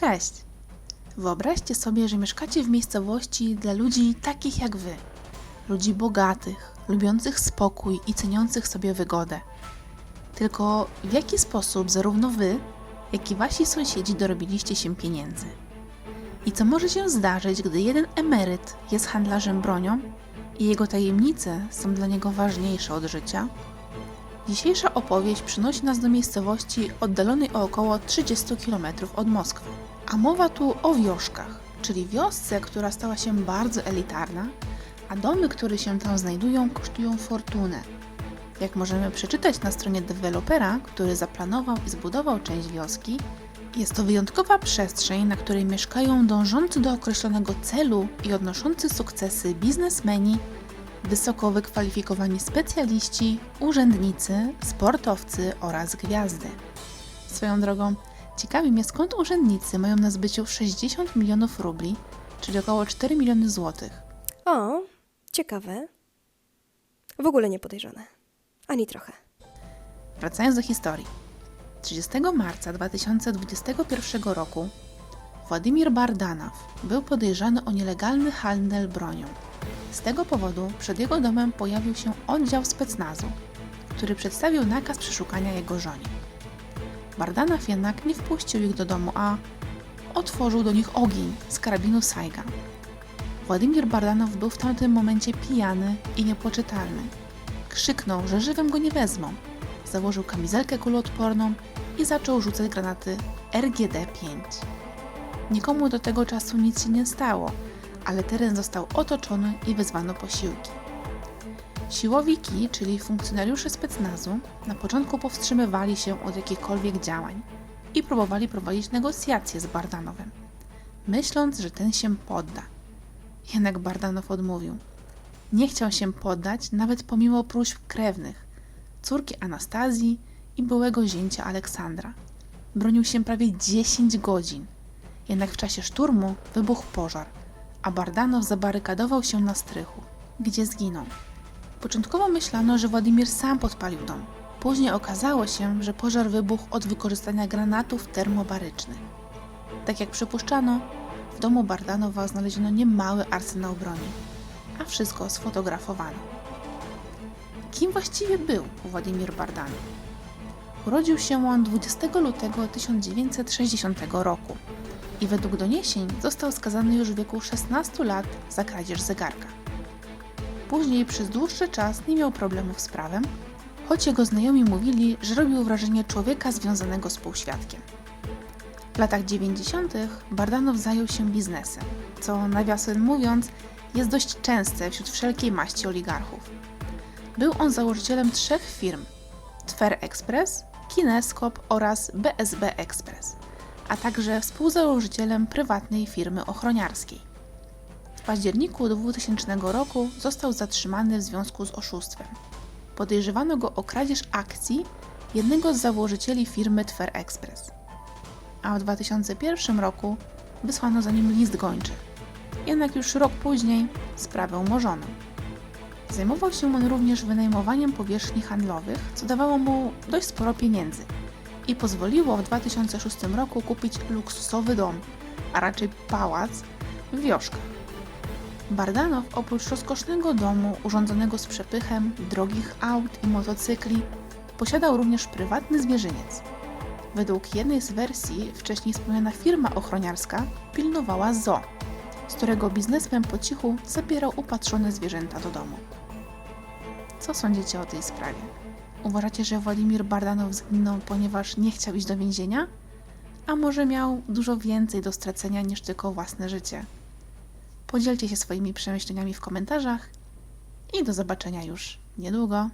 Cześć! Wyobraźcie sobie, że mieszkacie w miejscowości dla ludzi takich jak wy. Ludzi bogatych, lubiących spokój i ceniących sobie wygodę. Tylko w jaki sposób zarówno wy, jak i wasi sąsiedzi dorobiliście się pieniędzy? I co może się zdarzyć, gdy jeden emeryt jest handlarzem bronią i jego tajemnice są dla niego ważniejsze od życia? Dzisiejsza opowieść przynosi nas do miejscowości oddalonej o około 30 km od Moskwy. A mowa tu o wioszkach, czyli wiosce, która stała się bardzo elitarna, a domy, które się tam znajdują, kosztują fortunę. Jak możemy przeczytać na stronie dewelopera, który zaplanował i zbudował część wioski, jest to wyjątkowa przestrzeń, na której mieszkają dążący do określonego celu i odnoszący sukcesy biznesmeni, wysoko wykwalifikowani specjaliści, urzędnicy, sportowcy oraz gwiazdy. Swoją drogą, ciekawi mnie skąd urzędnicy mają na zbyciu 60 milionów rubli, czyli około 4 miliony złotych. O, ciekawe. W ogóle nie podejrzane. Ani trochę. Wracając do historii. 30 marca 2021 roku Władimir Bardanow był podejrzany o nielegalny handel bronią. Z tego powodu przed jego domem pojawił się oddział specnazu, który przedstawił nakaz przeszukania jego żonie. Bardanow jednak nie wpuścił ich do domu, a otworzył do nich ogień z karabinu Saiga. Władimir Bardanow był w tamtym momencie pijany i niepoczytalny. Krzyknął, że żywym go nie wezmą. Założył kamizelkę kuloodporną i zaczął rzucać granaty RGD-5. Nikomu do tego czasu nic się nie stało, ale teren został otoczony i wezwano posiłki. Siłowiki, czyli funkcjonariusze specnazu, na początku powstrzymywali się od jakichkolwiek działań i próbowali prowadzić negocjacje z Bardanowem, myśląc, że ten się podda. Jednak Bardanow odmówił. Nie chciał się poddać nawet pomimo próśb krewnych, córki Anastazji i byłego zięcia Aleksandra. Bronił się prawie 10 godzin. Jednak w czasie szturmu wybuchł pożar, a Bardanow zabarykadował się na strychu, gdzie zginął. Początkowo myślano, że Władimir sam podpalił dom. Później okazało się, że pożar wybuchł od wykorzystania granatów termobarycznych. Tak jak przypuszczano, w domu Bardanowa znaleziono niemały arsenał broni, a wszystko sfotografowano. Kim właściwie był Władimir Bardanow? Urodził się on 20 lutego 1960 roku i według doniesień został skazany już w wieku 16 lat za kradzież zegarka. Później przez dłuższy czas nie miał problemów z prawem, choć jego znajomi mówili, że robił wrażenie człowieka związanego z półświadkiem. W latach 90. Bardanow zajął się biznesem, co nawiasem mówiąc jest dość częste wśród wszelkiej maści oligarchów. Był on założycielem trzech firm: Twer Express, Kineskop oraz BSB Express, a także współzałożycielem prywatnej firmy ochroniarskiej. W październiku 2000 roku został zatrzymany w związku z oszustwem. Podejrzewano go o kradzież akcji jednego z założycieli firmy Twer Express. A w 2001 roku wysłano za nim list gończy. Jednak już rok później sprawę umorzono. Zajmował się on również wynajmowaniem powierzchni handlowych, co dawało mu dość sporo pieniędzy i pozwoliło w 2006 roku kupić luksusowy dom, a raczej pałac w Wioszkach. Bardanow oprócz rozkosznego domu urządzonego z przepychem, drogich aut i motocykli, posiadał również prywatny zwierzyniec. Według jednej z wersji wcześniej wspomniana firma ochroniarska pilnowała zoo, z którego biznesmen po cichu zabierał upatrzone zwierzęta do domu. Co sądzicie o tej sprawie? Uważacie, że Władimir Bardanow zginął, ponieważ nie chciał iść do więzienia? A może miał dużo więcej do stracenia niż tylko własne życie? Podzielcie się swoimi przemyśleniami w komentarzach i do zobaczenia już niedługo.